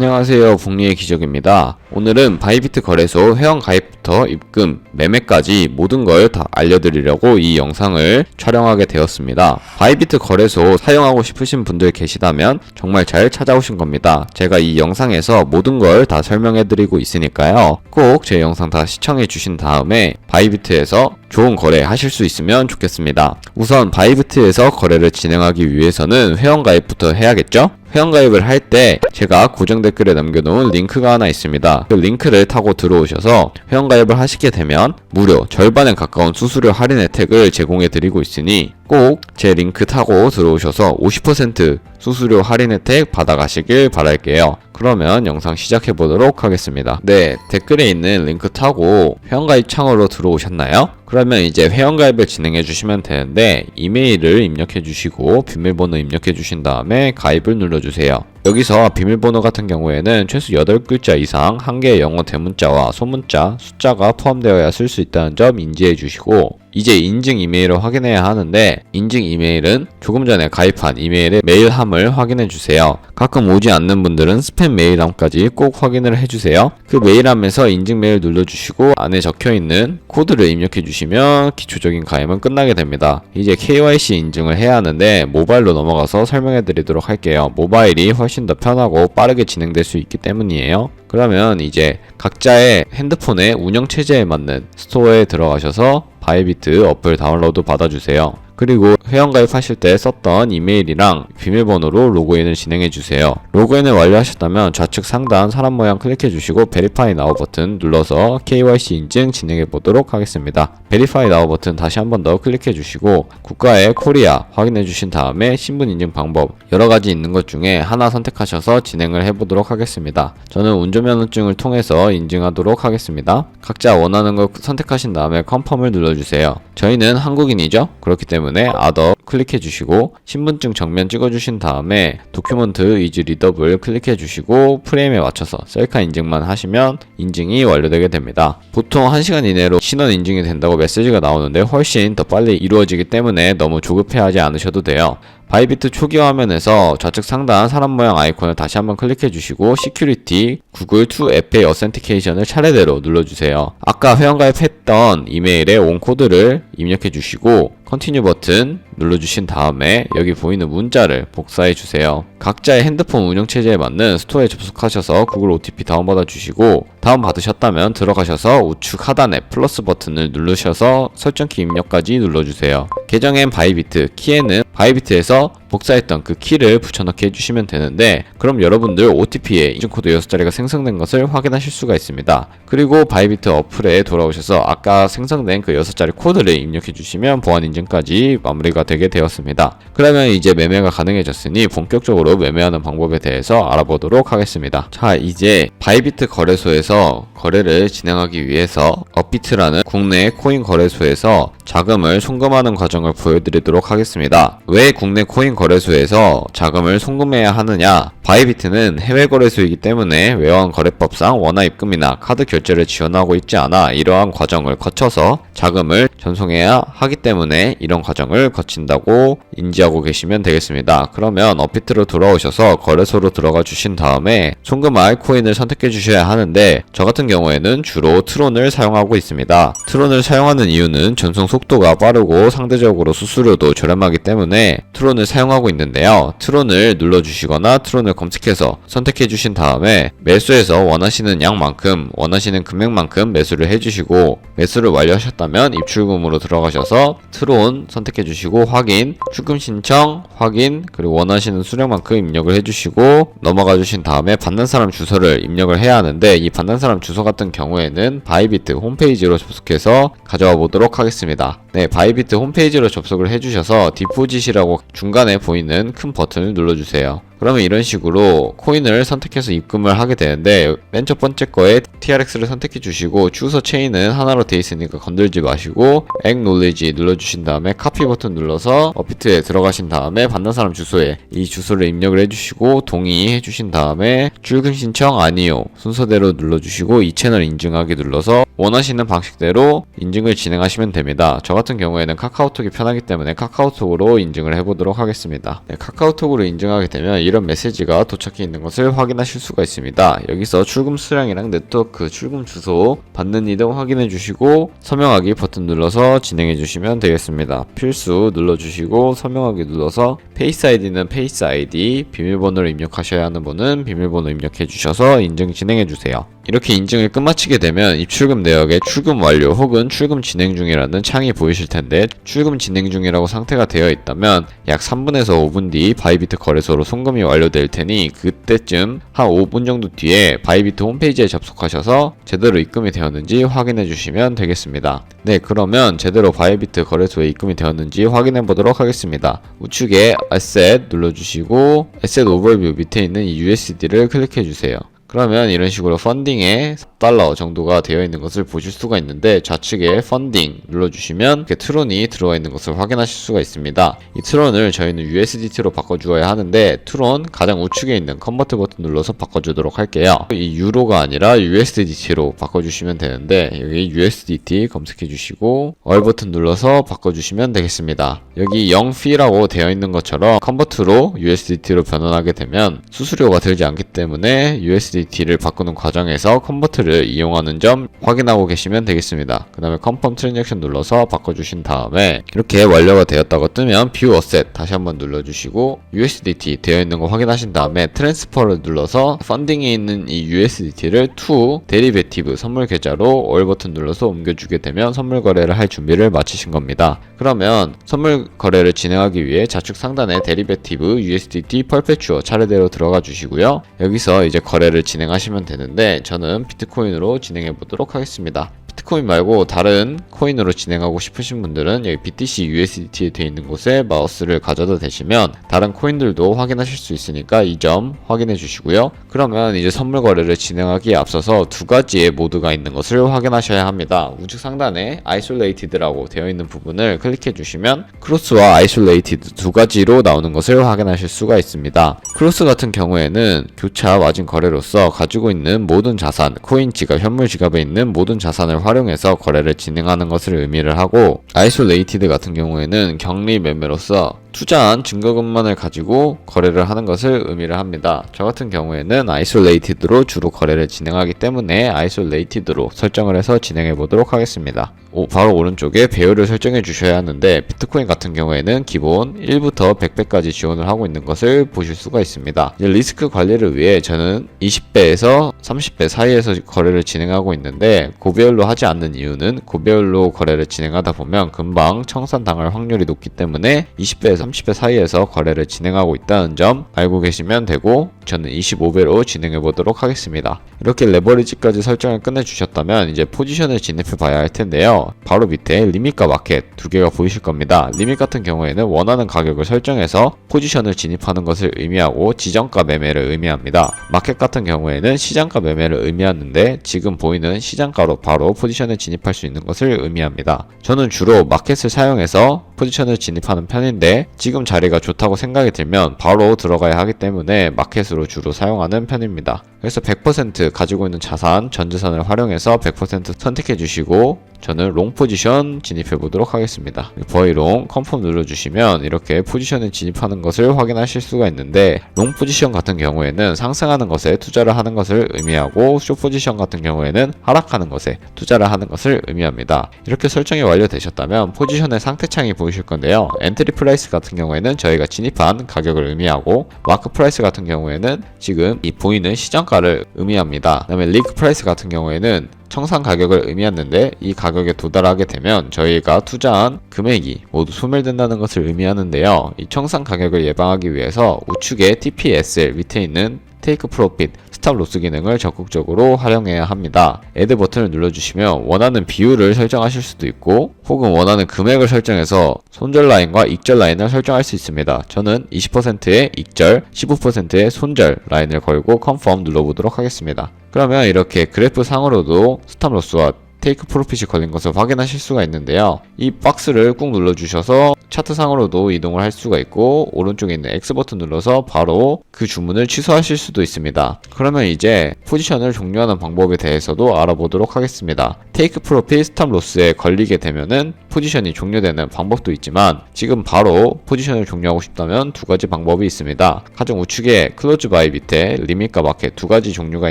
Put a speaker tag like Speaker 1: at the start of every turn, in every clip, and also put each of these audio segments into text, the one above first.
Speaker 1: 안녕하세요. 북리의 기적입니다. 오늘은 바이비트 거래소 회원 가입부터 입금, 매매까지 모든 걸 다 알려드리려고 이 영상을 촬영하게 되었습니다. 바이비트 거래소 사용하고 싶으신 분들 계시다면 정말 잘 찾아오신 겁니다. 제가 이 영상에서 모든 걸 다 설명해드리고 있으니까요. 꼭 제 영상 다 시청해 주신 다음에 바이비트에서 좋은 거래 하실 수 있으면 좋겠습니다. 우선 바이비트에서 거래를 진행하기 위해서는 회원 가입부터 해야겠죠? 회원 가입을 할 때 제가 고정 댓글에 남겨놓은 링크가 하나 있습니다. 그 링크를 타고 들어오셔서 회원 가입을 하시게 되면 무료 절반에 가까운 수수료 할인 혜택을 제공해 드리고 있으니 꼭 제 링크 타고 들어오셔서 50% 수수료 할인 혜택 받아가시길 바랄게요. 그러면 영상 시작해 보도록 하겠습니다. 네, 댓글에 있는 링크 타고 회원가입 창으로 들어오셨나요? 그러면 이제 회원가입을 진행해 주시면 되는데 이메일을 입력해 주시고 비밀번호 입력해 주신 다음에 가입을 눌러 주세요. 여기서 비밀번호 같은 경우에는 최소 8글자 이상 한 개의 영어 대문자와 소문자, 숫자가 포함되어야 쓸 수 있다는 점 인지해 주시고 이제 인증 이메일을 확인해야 하는데 인증 이메일은 조금 전에 가입한 이메일의 메일함을 확인해 주세요. 가끔 오지 않는 분들은 스팸 메일함까지 꼭 확인을 해 주세요. 그 메일함에서 인증 메일 눌러 주시고 안에 적혀 있는 코드를 입력해 주시면 기초적인 가입은 끝나게 됩니다. 이제 KYC 인증을 해야 하는데 모바일로 넘어가서 설명해 드리도록 할게요. 모바일이 훨씬 더 편하고 빠르게 진행될 수 있기 때문이에요. 그러면 이제 각자의 핸드폰의 운영 체제에 맞는 스토어에 들어가셔서 바이비트 어플 다운로드 받아주세요. 그리고 회원 가입하실 때 썼던 이메일이랑 비밀번호로 로그인을 진행해 주세요. 로그인을 완료하셨다면 좌측 상단 사람 모양 클릭해 주시고 베리파이 나우 버튼 눌러서 KYC 인증 진행해 보도록 하겠습니다. 베리파이 나우 버튼 다시 한 번 더 클릭해 주시고 국가의 코리아 확인해 주신 다음에 신분 인증 방법 여러 가지 있는 것 중에 하나 선택하셔서 진행을 해 보도록 하겠습니다. 저는 운전면허증을 통해서 인증하도록 하겠습니다. 각자 원하는 걸 선택하신 다음에 컨펌을 눌러 주세요. 저희는 한국인이죠? 그렇기 때문에 아더 클릭해 주시고 신분증 정면 찍어 주신 다음에 도큐먼트 이즈 리더블 클릭해 주시고 프레임에 맞춰서 셀카 인증만 하시면 인증이 완료되게 됩니다. 보통 1시간 이내로 신원 인증이 된다고 메시지가 나오는데 훨씬 더 빨리 이루어지기 때문에 너무 조급해하지 않으셔도 돼요. 바이비트 초기 화면에서 좌측 상단 사람 모양 아이콘을 다시 한번 클릭해 주시고 시큐리티 구글 2 FA 어센티케이션을 차례대로 눌러주세요. 아까 회원 가입했던 이메일에 온 코드를 입력해 주시고 컨티뉴 버튼 눌러주신 다음에 여기 보이는 문자를 복사해 주세요. 각자의 핸드폰 운영 체제에 맞는 스토어에 접속하셔서 구글 OTP 다운받아 주시고 다운 받으셨다면 들어가셔서 우측 하단에 플러스 버튼을 누르셔서 설정키 입력까지 눌러주세요. 계정엔 바이비트, 키에는 바이비트에서 복사했던 그 키를 붙여넣기 해주시면 되는데 그럼 여러분들 OTP에 인증코드 6자리가 생성된 것을 확인하실 수가 있습니다. 그리고 바이비트 어플에 돌아오셔서 아까 생성된 그 6자리 코드를 입력해 주시면 보안 인증까지 마무리가 되게 되었습니다. 그러면 이제 매매가 가능해졌으니 본격적으로 매매하는 방법에 대해서 알아보도록 하겠습니다. 자 이제 바이비트 거래소에서 거래를 진행하기 위해서 업비트라는 국내 코인 거래소에서 자금을 송금하는 과정을 보여드리도록 하겠습니다. 왜 국내 코인 거래소에서 자금을 송금해야 하느냐? 바이비트는 해외 거래소이기 때문에 외환 거래법상 원화 입금이나 카드 결제를 지원하고 있지 않아 이러한 과정을 거쳐서 자금을 전송해야 하기 때문에 이런 과정을 거친다고 인지하고 계시면 되겠습니다. 그러면 업비트로 돌아오셔서 거래소로 들어가 주신 다음에 송금할 코인을 선택해 주셔야 하는데 저 같은 경우에는 주로 트론을 사용하고 있습니다. 트론을 사용하는 이유는 전송 속도가 빠르고 상대적으로 수수료도 저렴하기 때문에 트론을 사용 하고 있는데요. 트론을 눌러주시거나 트론을 검색해서 선택해 주신 다음에 매수해서 원하시는 양만큼 원하시는 금액만큼 매수를 해주시고 매수를 완료하셨다면 입출금으로 들어가셔서 트론 선택해 주시고 확인 출금 신청 확인 그리고 원하시는 수량만큼 입력을 해주시고 넘어가 주신 다음에 받는 사람 주소를 입력을 해야 하는데 이 받는 사람 주소 같은 경우에는 바이비트 홈페이지로 접속해서 가져와 보도록 하겠습니다. 네, 바이비트 홈페이지로 접속을 해주셔서 디포짓이라고 중간에 보이는 큰 버튼을 눌러주세요. 그러면 이런 식으로 코인을 선택해서 입금을 하게 되는데 맨 첫 번째 거에 TRX를 선택해 주시고 주소 체인은 하나로 돼 있으니까 건들지 마시고 Acknowledge 눌러주신 다음에 카피 버튼 눌러서 업비트에 들어가신 다음에 받는 사람 주소에 이 주소를 입력을 해주시고 동의해 주신 다음에 출금 신청 아니요 순서대로 눌러주시고 이 채널 인증하기 눌러서 원하시는 방식대로 인증을 진행하시면 됩니다. 저 같은 경우에는 카카오톡이 편하기 때문에 카카오톡으로 인증을 해보도록 하겠습니다. 네, 카카오톡으로 인증하게 되면 이런 메시지가 도착해 있는 것을 확인하실 수가 있습니다. 여기서 출금 수량이랑 네트워크 출금 주소 받는 이동 확인해 주시고 서명하기 버튼 눌러서 진행해 주시면 되겠습니다. 필수 눌러 주시고 서명하기 눌러서 페이스 아이디는 페이스 아이디 비밀번호를 입력하셔야 하는 분은 비밀번호 입력해 주셔서 인증 진행해 주세요. 이렇게 인증을 끝마치게 되면 입출금 내역에 출금 완료 혹은 출금 진행 중이라는 창이 보이실 텐데 출금 진행 중이라고 상태가 되어 있다면 약 3분에서 5분 뒤 바이비트 거래소로 송금 이 완료될 테니 그때쯤 한 5분 정도 뒤에 바이비트 홈페이지에 접속하셔서 제대로 입금이 되었는지 확인해 주시면 되겠습니다. 네, 그러면 제대로 바이비트 거래소에 입금이 되었는지 확인해 보도록 하겠습니다. 우측에 Asset 눌러주시고 Asset Overview 밑에 있는 이 USD를 클릭해 주세요. 그러면 이런 식으로 펀딩에 4달러 정도가 되어 있는 것을 보실 수가 있는데 좌측에 펀딩 눌러주시면 이렇게 트론이 들어와 있는 것을 확인하실 수가 있습니다. 이 트론을 저희는 USDT로 바꿔주어야 하는데 트론 가장 우측에 있는 컨버트 버튼 눌러서 바꿔주도록 할게요. 이 유로가 아니라 USDT로 바꿔주시면 되는데 여기 USDT 검색해 주시고 얼 버튼 눌러서 바꿔주시면 되겠습니다. 여기 0fee라고 되어 있는 것처럼 컨버트로 USDT로 변환하게 되면 수수료가 들지 않기 때문에 USDT 를 바꾸는 과정에서 컨버트를 이용하는 점 확인하고 계시면 되겠습니다. 그 다음에 컨펌 트랜잭션 눌러서 바꿔주신 다음에 이렇게 완료가 되었다고 뜨면 뷰 어셋 다시 한번 눌러주시고 USDT 되어 있는 거 확인하신 다음에 트랜스퍼를 눌러서 펀딩에 있는 이 USDT를 to 데리베티브 선물 계좌로 올 버튼 눌러서 옮겨주게 되면 선물 거래를 할 준비를 마치신 겁니다. 그러면 선물 거래를 진행하기 위해 좌측 상단에 데리베티브 USDT 펄페추어 차례대로 들어가 주시고요. 여기서 이제 거래를 진행하시면 되는데 저는 비트코인으로 진행해 보도록 하겠습니다. 비트코인 말고 다른 코인으로 진행하고 싶으신 분들은 여기 BTC USDT에 되어 있는 곳에 마우스를 가져다 대시면 다른 코인들도 확인하실 수 있으니까 이 점 확인해 주시고요. 그러면 이제 선물 거래를 진행하기에 앞서서 두 가지의 모드가 있는 것을 확인하셔야 합니다. 우측 상단에 Isolated라고 되어 있는 부분을 클릭해 주시면 크로스와 Isolated 두 가지로 나오는 것을 확인하실 수가 있습니다. 크로스 같은 경우에는 교차 마진 거래로서 가지고 있는 모든 자산, 코인 지갑, 현물 지갑에 있는 모든 자산을 활용해서 거래를 진행하는 것을 의미를 하고 아이솔레이티드 같은 경우에는 격리 매매로서 투자한 증거금만을 가지고 거래를 하는 것을 의미를 합니다. 저 같은 경우에는 아이솔레이티드로 주로 거래를 진행하기 때문에 아이솔레이티드로 설정을 해서 진행해 보도록 하겠습니다. 오, 바로 오른쪽에 배열을 설정해 주셔야 하는데 비트코인 같은 경우에는 기본 1부터 100배까지 지원을 하고 있는 것을 보실 수가 있습니다. 리스크 관리를 위해 저는 20배에서 30배 사이에서 거래를 진행하고 있는데 고배열로 하지 않는 이유는 고배열로 거래를 진행하다 보면 금방 청산당할 확률이 높기 때문에 20배에서 30배 사이에서 거래를 진행하고 있다는 점 알고 계시면 되고 저는 25배로 진행해 보도록 하겠습니다. 이렇게 레버리지까지 설정을 끝내 주셨다면 이제 포지션을 진입해 봐야 할 텐데요. 바로 밑에 리밋과 마켓 두 개가 보이실 겁니다. 리밋 같은 경우에는 원하는 가격을 설정해서 포지션을 진입하는 것을 의미하고 지정가 매매를 의미합니다. 마켓 같은 경우에는 시장가 매매를 의미하는데 지금 보이는 시장가로 바로 포지션에 진입할 수 있는 것을 의미합니다. 저는 주로 마켓을 사용해서 포지션을 진입하는 편인데 지금 자리가 좋다고 생각이 들면 바로 들어가야 하기 때문에 마켓으로 주로 사용하는 편입니다. 그래서 100% 가지고 있는 자산, 전 재산을 활용해서 100% 선택해 주시고 저는 롱 포지션 진입해 보도록 하겠습니다. 버이롱 컨펌 눌러주시면 이렇게 포지션에 진입하는 것을 확인하실 수가 있는데 롱 포지션 같은 경우에는 상승하는 것에 투자를 하는 것을 의미하고 쇼 포지션 같은 경우에는 하락하는 것에 투자를 하는 것을 의미합니다. 이렇게 설정이 완료되셨다면 포지션의 상태 창이 보이 실 건데요. 엔트리 프라이스 같은 경우에는 저희가 진입한 가격을 의미하고 마크 프라이스 같은 경우에는 지금 이 보이는 시장가를 의미합니다. 그 다음에 리그 프라이스 같은 경우에는 청산 가격을 의미하는데 이 가격에 도달하게 되면 저희가 투자한 금액이 모두 소멸된다는 것을 의미하는데요. 이 청산 가격을 예방하기 위해서 우측에 TPSL 밑에 있는 테이크 프로핏 스탑 로스 기능을 적극적으로 활용해야 합니다. 애드 버튼을 눌러주시면 원하는 비율을 설정하실 수도 있고 혹은 원하는 금액을 설정해서 손절 라인과 익절 라인을 설정할 수 있습니다. 저는 20%의 익절, 15%의 손절 라인을 걸고 컨펌 눌러보도록 하겠습니다. 그러면 이렇게 그래프 상으로도 스탑 로스와 테이크 프로핏이 걸린 것을 확인하실 수가 있는데요. 이 박스를 꾹 눌러주셔서 차트상으로도 이동을 할 수가 있고 오른쪽에 있는 X 버튼 눌러서 바로 그 주문을 취소하실 수도 있습니다. 그러면 이제 포지션을 종료하는 방법에 대해서도 알아보도록 하겠습니다. 테이크 프로핏 스탑 로스에 걸리게 되면은 포지션이 종료되는 방법도 있지만 지금 바로 포지션을 종료하고 싶다면 두 가지 방법이 있습니다. 가장 우측에 클로즈 바이 밑에 리밋과 마켓 두 가지 종류가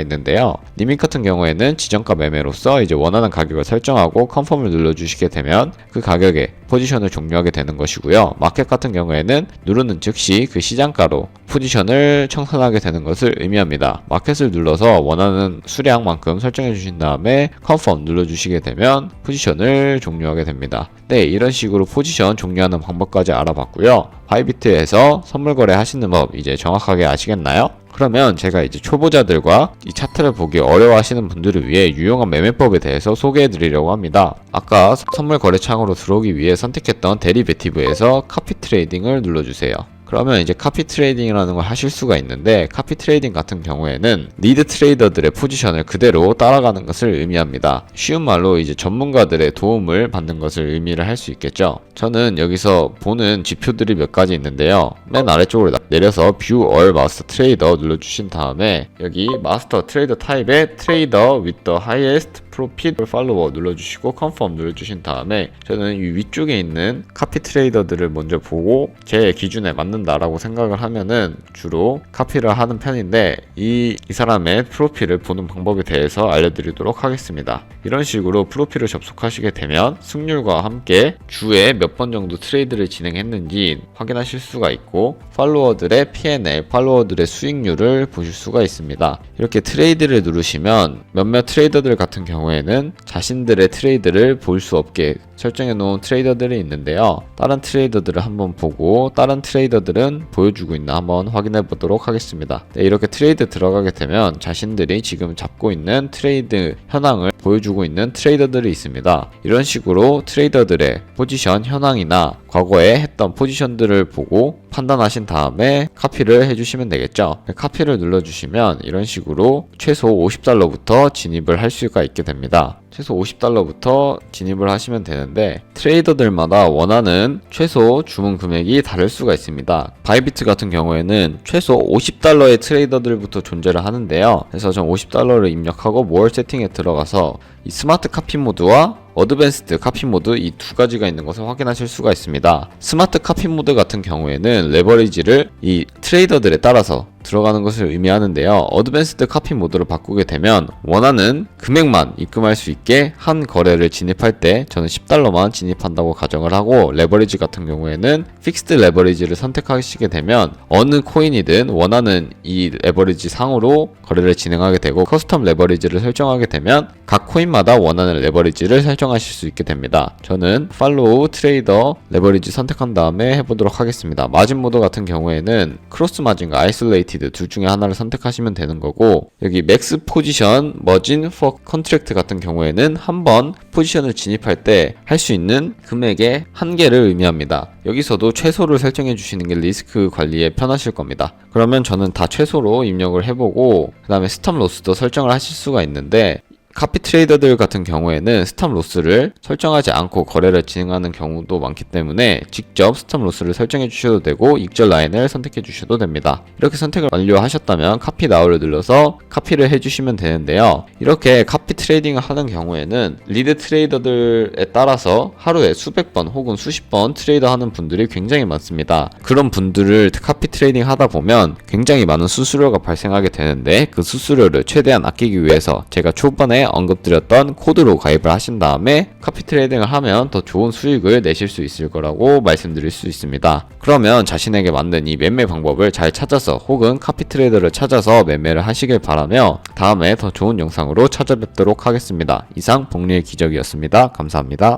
Speaker 1: 있는데요. 리밋 같은 경우에는 지정가 매매로서 이제 원하는 가격을 설정하고 컨펌을 눌러주시게 되면 그 가격에 포지션을 종료하게 되는 것이고요. 마켓 같은 경우에는 누르는 즉시 그 시장가로 포지션을 청산하게 되는 것을 의미합니다. 마켓을 눌러서 원하는 수량만큼 설정해 주신 다음에 컨펌 눌러 주시게 되면 포지션을 종료하게 됩니다. 네, 이런 식으로 포지션 종료하는 방법까지 알아봤고요. 바이비트에서 선물 거래 하시는 법 이제 정확하게 아시겠나요? 그러면 제가 이제 초보자들과 이 차트를 보기 어려워하시는 분들을 위해 유용한 매매법에 대해서 소개해 드리려고 합니다. 아까 선물 거래 창으로 들어오기 위해 선택했던 데리베티브에서 카피 트레이딩을 눌러주세요. 그러면 이제 카피 트레이딩이라는 걸 하실 수가 있는데 카피 트레이딩 같은 경우에는 리드 트레이더들의 포지션을 그대로 따라가는 것을 의미합니다. 쉬운 말로 이제 전문가들의 도움을 받는 것을 의미를 할 수 있겠죠. 저는 여기서 보는 지표들이 몇 가지 있는데요. 맨 아래쪽으로 나- 내려서 뷰 얼 마스터 트레이더 눌러주신 다음에 여기 마스터 트레이더 타입의 트레이더 with the highest profit 팔로워 눌러주시고 컨펌 눌러주신 다음에 저는 이 위쪽에 있는 카피 트레이더들을 먼저 보고 제 기준에 맞는다라고 생각을 하면은 주로 카피를 하는 편인데 이, 이 사람의 프로필을 보는 방법에 대해서 알려드리도록 하겠습니다. 이런 식으로 프로필을 접속하시게 되면 승률과 함께 주에 몇 번 정도 트레이드를 진행했는지 확인하실 수가 있고 팔로워들의 P&L, 팔로워들의 수익률을 보실 수가 있습니다. 이렇게 트레이드를 누르시면 몇몇 트레이더들 같은 경우 에는 자신들의 트레이드를 볼 수 없게 설정해 놓은 트레이더들이 있는데요. 다른 트레이더들을 한번 보고 다른 트레이더들은 보여주고 있나 한번 확인해 보도록 하겠습니다. 네, 이렇게 트레이드 들어가게 되면 자신들이 지금 잡고 있는 트레이드 현황을 보여주고 있는 트레이더들이 있습니다. 이런 식으로 트레이더들의 포지션 현황이나 과거에 했던 포지션들을 보고 판단하신 다음에 카피를 해주시면 되겠죠. 카피를 눌러주시면 이런 식으로 최소 50달러부터 진입을 할 수가 있게 됩니다. 최소 50달러부터 진입을 하시면 되는 데 트레이더들마다 원하는 최소 주문 금액이 다를 수가 있습니다. 바이비트 같은 경우에는 최소 50달러의 트레이더들부터 존재를 하는데요. 그래서 전 50달러를 입력하고 뭘 세팅에 들어가서 이 스마트 카피 모드와 어드밴스드 카피 모드 이 두 가지가 있는 것을 확인하실 수가 있습니다. 스마트 카피 모드 같은 경우에는 레버리지를 이 트레이더들에 따라서 들어가는 것을 의미하는데요. 어드밴스드 카피 모드로 바꾸게 되면 원하는 금액만 입금할 수 있게 한 거래를 진입할 때 저는 10달러만 진입한다고 가정을 하고 레버리지 같은 경우에는 픽스드 레버리지를 선택하시게 되면 어느 코인이든 원하는 이 레버리지 상으로 거래를 진행하게 되고 커스텀 레버리지를 설정하게 되면 각 코인마다 원하는 레버리지를 설정 하실 수 있게 됩니다. 저는 팔로우 트레이더 레버리지 선택한 다음에 해보도록 하겠습니다. 마진 모드 같은 경우에는 크로스 마진과 아이솔레이티드 둘 중에 하나를 선택하시면 되는 거고 여기 맥스 포지션 머진 포 컨트랙트 같은 경우에는 한 번 포지션을 진입할 때 할 수 있는 금액의 한계를 의미합니다. 여기서도 최소를 설정해 주시는 게 리스크 관리에 편하실 겁니다. 그러면 저는 다 최소로 입력을 해보고 그 다음에 스탑 로스도 설정을 하실 수가 있는데 카피 트레이더들 같은 경우에는 스탑 로스를 설정하지 않고 거래를 진행하는 경우도 많기 때문에 직접 스탑 로스를 설정해 주셔도 되고 익절 라인을 선택해 주셔도 됩니다. 이렇게 선택을 완료하셨다면 카피 나우를 눌러서 카피를 해 주시면 되는데요. 이렇게 카피 트레이딩을 하는 경우에는 리드 트레이더들에 따라서 하루에 수백 번 혹은 수십 번 트레이더 하는 분들이 굉장히 많습니다. 그런 분들을 카피 트레이딩 하다 보면 굉장히 많은 수수료가 발생하게 되는데 그 수수료를 최대한 아끼기 위해서 제가 초반에 언급드렸던 코드로 가입을 하신 다음에 카피 트레이딩을 하면 더 좋은 수익을 내실 수 있을 거라고 말씀드릴 수 있습니다. 그러면 자신에게 맞는 이 매매 방법을 잘 찾아서 혹은 카피 트레이더를 찾아서 매매를 하시길 바라며 다음에 더 좋은 영상으로 찾아뵙도록 하겠습니다. 이상 복리의 기적이었습니다. 감사합니다.